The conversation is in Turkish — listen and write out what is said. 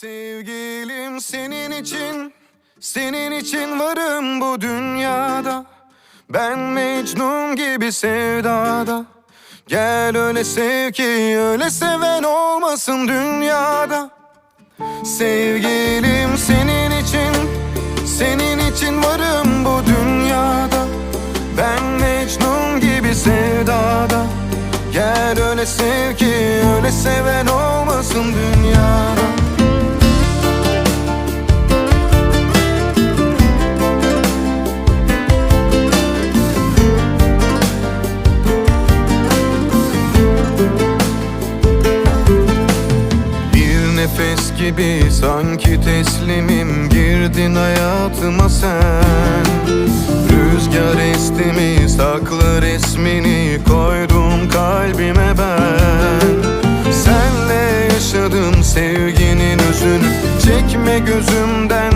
Sevgilim senin için, senin için varım bu dünyada. Ben Mecnun gibi sevdada. Gel öyle sev ki öyle seven olmasın dünyada. Sevgilim senin için, senin için varım bu dünyada. Ben Mecnun gibi sevdada. Gel öyle sev ki öyle seven nefes gibi sanki teslimim. Girdin hayatıma sen. Rüzgar esti mi saklı resmini koydum kalbime ben. Senle yaşadım sevginin özünü Çekme gözümden